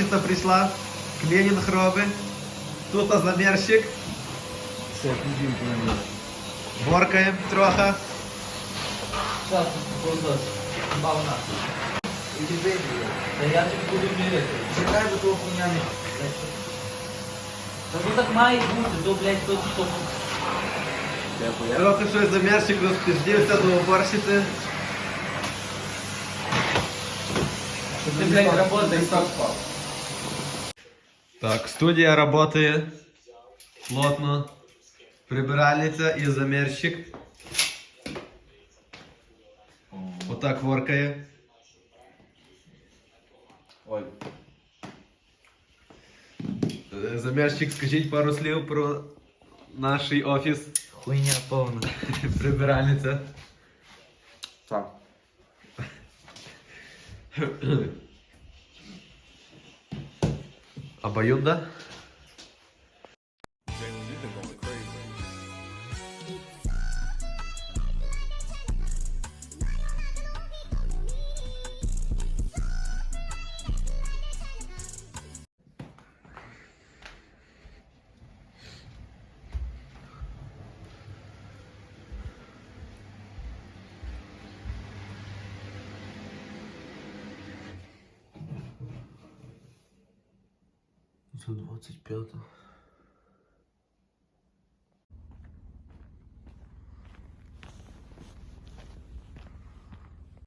уборщиця прийшла, клінінг робить. Тут замірщик, Все, ключинку на мене. боркає трохи. Зараз, ползос. Бавна. Іди вийди. Та я тобі буду міряти. Чекай, бо того хуйня не... Та ну так має бути, то, блядь, то, то... Дякую. Трохи щось замірщик розпіздівся до уборщиці. Ти, блядь, работаєш. Так, студія работає плотно. Прибиральниця і замірщик. Отак воркає. Ой. Е, Замірщик, скажіть пару слів про наш офіс. Хуйня повна. Прибиральниця. Так. Абаюнда. За 25.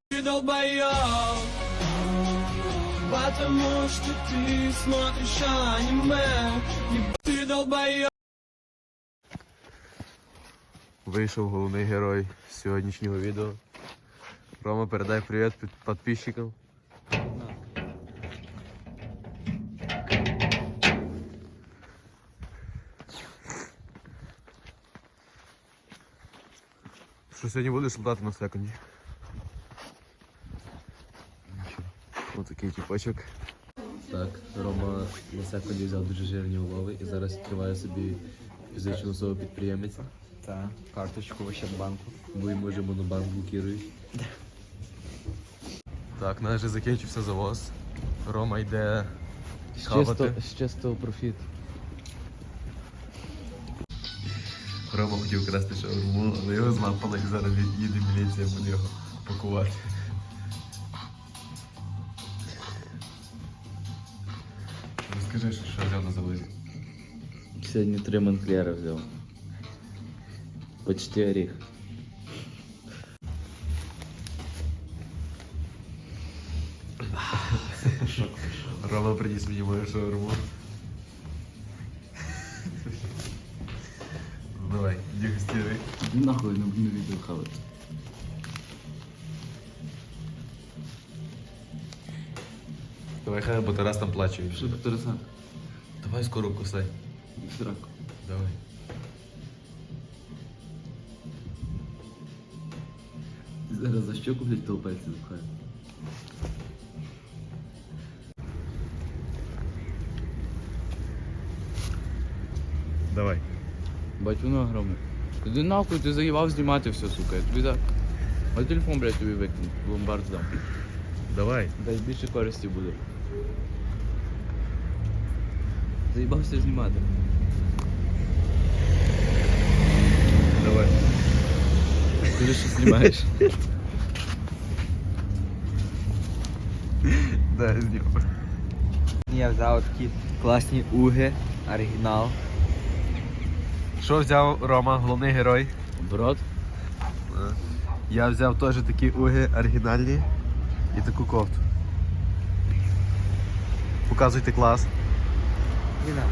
Ты долбоёб Потому что ты смотришь аниме Еб- Ты долбоёб Вийшов головний герой сьогоднішнього відео. Рома, передай привіт під- підписчикам. Що сьогодні будеш лутати на секунді? Ось такий тіпочок. Так, Рома на секунді взяв дуже жирні улови і зараз відкриває собі фізичну особу підприємець, Так, карточку в Ощадбанку. бо йому вже монобанк блокують. Так, вже закінчився завоз. Рома йде З хавати. чисто- З чистого профіту. Рома хотів красти шаурму, але його злампали і зараз їде міліція буде його пакувати. Розкажи, що, що взяв на завозі. Сьогодні три Монклера взяв. Почти оріх. Рома приніс мені мою шаурму. Давай, дегустируй. Нахуй не буду відео хавати. Давай хай, бо Тарас там плаче. і все. Тараса? Давай скоро кусай. Сраку. Давай. Зараз за щоку, блядь, того пальця запхаю. Давай. Воно огромне. Іди нахуй, ти заїбав знімати все, сука. Я тобі так. А телефон, блядь, тобі викину. Ломбард здам. Давай. Дай більше користі буде. Заїбався знімати. Давай. Ти що знімаєш? Да, знімай. Я взяв такі класні уги, оригінал. Що взяв Рома, головний герой? Брод? Я взяв теж такі уги оригінальні і таку кофту. Показуйте клас. Віна.